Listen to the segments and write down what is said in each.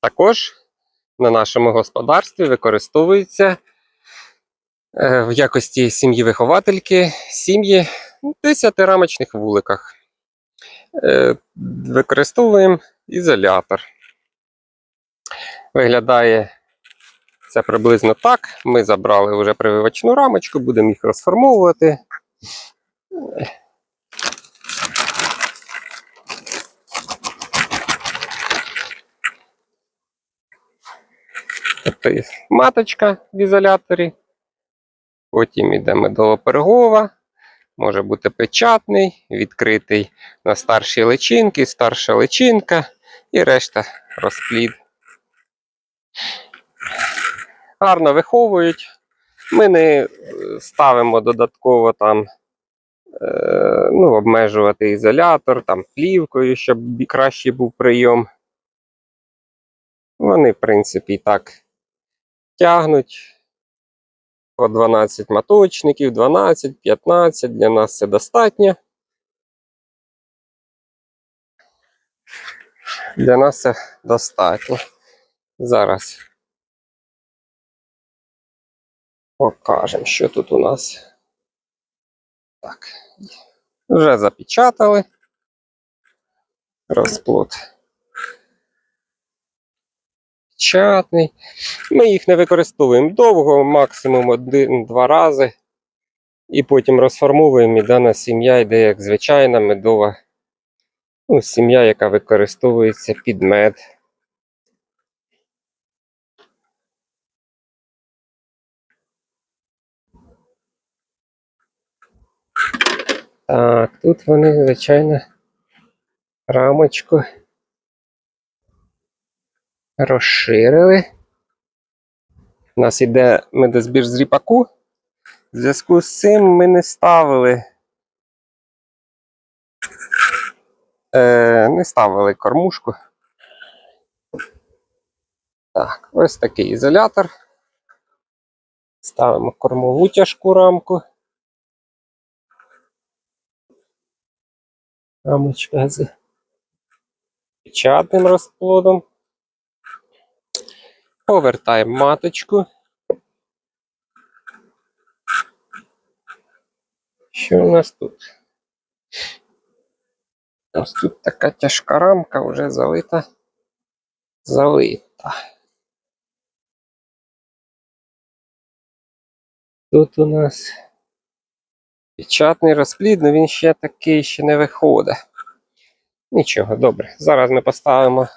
Також на нашому господарстві використовуються е, в якості сім'ї виховательки сім'ї в 10-рамочних вуликах. Е, Використовуємо ізолятор. Виглядає це приблизно так. Ми забрали вже прививочну рамочку, будемо їх розформовувати. Тобто маточка в ізоляторі, потім йде медово-пергова, може бути печатний, відкритий на старші личинки, старша личинка і решта розплід. Гарно виховують. Ми не е, ставимо додатково там е, ну, обмежувати ізолятор, там плівкою, щоб кращий був прийом. Вони, в принципі, і так тягнуть по 12 маточників, 12, 15. Для нас це достатньо. Для нас це достатньо. Зараз покажемо, що тут у нас. Так. Вже запечатали розплод. Печатний. Ми їх не використовуємо довго, максимум один-два рази. І потім розформовуємо, і дана сім'я йде як звичайна медова ну, сім'я, яка використовується під мед. Так, тут вони, звичайно, рамочку розширили. У нас іде медозбір з ріпаку. В зв'язку з цим ми не ставили. Е, не ставили кормушку. Так, ось такий ізолятор. Ставимо кормову тяжку рамку. Рамочка з печатним розплодом. Повертаємо маточку. Що у нас тут? Ось тут така тяжка рамка вже залита. Залита. Тут у нас печатний розплід, але він ще такий ще не виходить. Нічого, добре. Зараз ми поставимо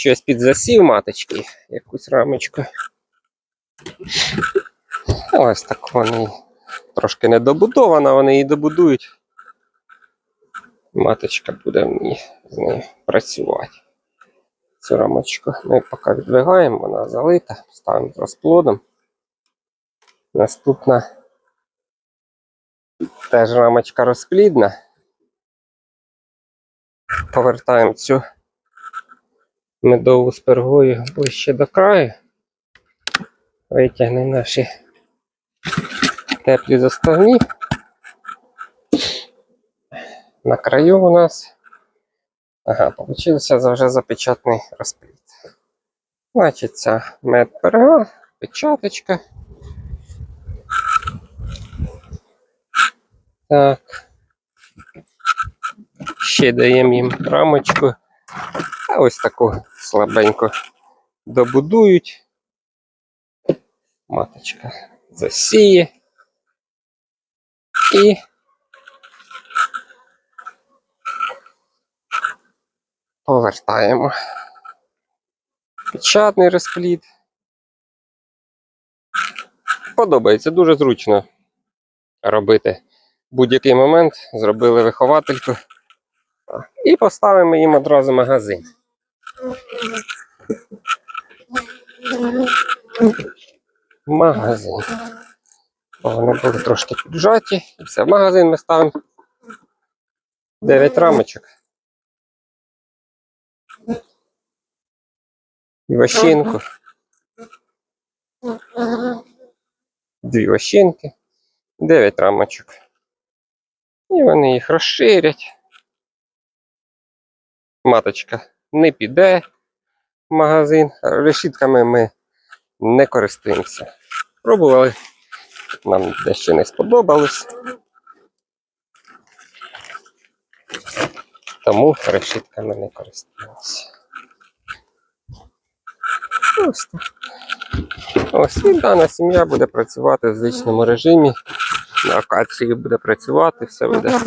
щось під засів маточки, якусь рамочку. Ось так вони трошки недобудована, вони її добудують. Маточка буде ній з нею працювати. Цю рамочку ми поки відвигаємо, вона залита, ставимо з розплодом. Наступна теж рамочка розплідна. Повертаємо цю медову з пергою ближче до краю. Витягнемо наші теплі заставні. На краю у нас. Ага, получився вже запечатний розплід. Значить, ця мед перга, печаточка. Так. Ще даємо їм рамочку. А ось таку слабеньку добудують. Маточка засіє. І повертаємо. Печатний розплід. Подобається, дуже зручно робити. Будь-який момент зробили виховательку. І поставимо їм одразу магазин. Магазин. Вони були трошки піджаті. І все, магазин ми ставимо 9 рамочок. І вощинку. Дві вощинки. 9 рамочок. І вони їх розширять. Маточка не піде. в магазин. Решітками ми не користуємося. Пробували, нам дещо не сподобалось. Тому решітками не користуємося. Ось так. Ось і дана сім'я буде працювати в звичному режимі. На акації буде працювати, все буде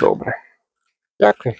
добре. Дякую.